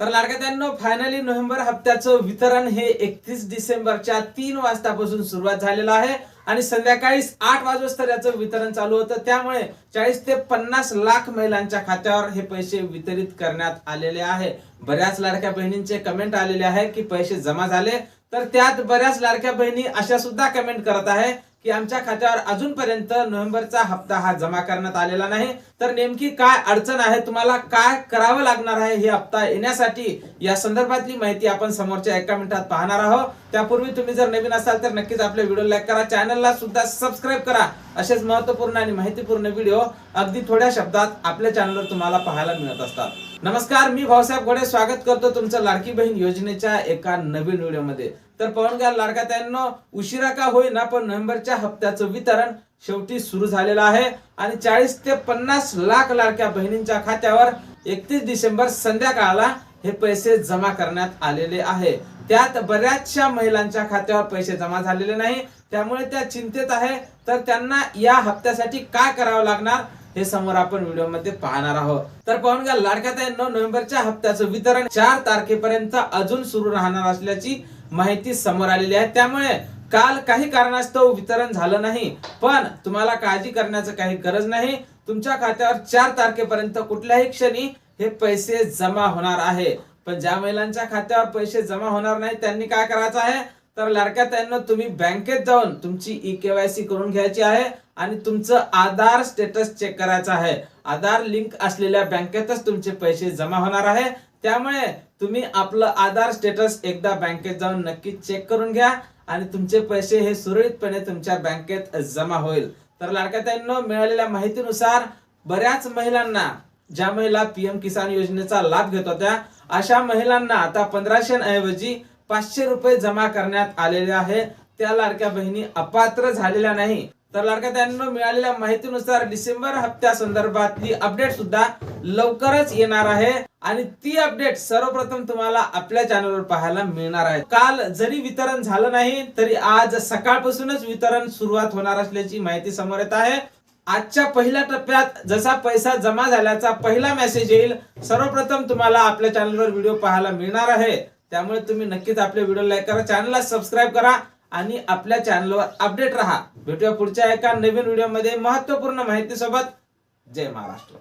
तर लाडक्यात्यांनो finally November हप्त्याचं वितरण हे एकतीस डिसेंबरच्या तीन वाजतापासून सुरुवात झालेलं आहे. आणि संध्याकाळी आठ वाजता याचं वितरण चालू होतं. त्यामुळे चाळीस ते पन्नास लाख महिलांच्या खात्यावर हे पैसे वितरित करण्यात आलेले आहे. बऱ्याच लाडक्या बहिणींचे कमेंट आलेले आहे की पैसे जमा झाले. तर त्यात बऱ्याच लाडक्या बहिणी अशा सुद्धा कमेंट करत आहे. की आमच्या खात्यावर अजूनपर्यंत नोव्हेंबरचा हप्ता हा जमा करण्यात आलेला नाही. तर नेमकी काय अडचण आहे? तुम्हाला काय करावं लागणार आहे? हे हप्ता येण्यासाठी या संदर्भातली माहिती आपण समोरच्या एका मिनिटात पाहणार आहोत. त्यापूर्वी तुम्ही जर नवीन असाल तर नक्कीच आपल्या व्हिडिओ लाईक करा. चॅनलला सुद्धा सबस्क्राईब करा. असेच महत्त्वपूर्ण आणि माहितीपूर्ण व्हिडिओ अगदी थोड्या शब्दात आपल्या चॅनलवर तुम्हाला पाहायला मिळत असतात. नमस्कार मी भाऊसाहेब घोडे. स्वागत करतो तुमचं लाडकी बहीण योजनेच्या एका नवीन व्हिडिओमध्ये. तर पवन घ्या उशिरा का होईना पण नोव्हेंबरच्या हप्त्याचं वितरण शेवटी सुरू झालेलं आहे. आणि चाळीस ते पन्नास लाख लाडक्या बहिणींच्या खात्यावर एकतीस डिसेंबर संध्याकाळला हे पैसे जमा करण्यात आलेले आहे. त्यात बऱ्याचशा महिलांच्या खात्यावर पैसे जमा झालेले नाही. त्यामुळे त्या चिंतेत आहे. तर त्यांना या हप्त्यासाठी काय करावं लागणार हे समोर आपण व्हिडिओमध्ये पाहणार आहोत. तर पाहून घ्या लाडक्या नोव्हेंबरच्या हप्त्याचं वितरण चार तारखेपर्यंत अजून सुरू राहणार असल्याची माहिती समोर आलेली आहे. त्यामुळे काल काही कारणास्तव वितरण झालं नाही पण तुम्हाला काळजी करण्याचं काही गरज नाही. तुमच्या खात्यावर चार तारखेपर्यंत कुठल्याही क्षणी हे पैसे जमा होणार आहे. पण ज्या महिलांच्या खात्यावर पैसे जमा होणार नाही त्यांनी काय करायचं आहे? तर लाडक्या त्यांना तुम्ही बँकेत जाऊन तुमची ई केवायसी करून घ्यायची आहे आणि तुमचं आधार स्टेटस चेक करायचं आहे. आधार लिंक असलेल्या बँकेतच तुमचे पैसे जमा होणार आहे. त्यामुळे तुम्ही आपलं आधार स्टेटस एकदा बँकेत जाऊन नक्की चेक करून घ्या आणि तुमचे पैसे हे सुरळीतपणे तुमच्या बँकेत जमा होईल. तर लाडक्या मिळालेल्या माहितीनुसार बऱ्याच महिलांना ज्या महिला पीएम किसान योजनेचा लाभ घेत होत्या अशा महिलांना आता पंधराशे ऐवजी पाचशे रुपये जमा करण्यात आलेले आहे. त्या लाडक्या बहिणी अपात्र झालेल्या नाही. तर लाडक्या त्यांना मिळालेल्या माहितीनुसार डिसेंबर हप्त्या संदर्भातली अपडेट सुद्धा लवकरच येणार आहे. आणि ती अपडेट सर्वप्रथम तुम्हाला आपल्या चॅनलवर पाहायला मिळणार आहे. काल जरी वितरण झालं नाही तरी आज सकाळपासूनच वितरण सुरुवात होणार असल्याची माहिती समोर येत आहे. आजच्या पहिल्या टप्प्यात जसा पैसा जमा झाल्याचा पहिला मेसेज येईल सर्वप्रथम तुम्हाला आपल्या चॅनलवर व्हिडिओ पाहायला मिळणार आहे. त्यामुळे तुम्ही नक्कीच आपले व्हिडिओ लाईक करा चॅनलला सबस्क्राईब करा. आणि आपल्या चॅनलवर अपडेट राहा. भेटूया पुढच्या एका नवीन व्हिडिओमध्ये महत्त्वपूर्ण माहिती सोबत जय महाराष्ट्र.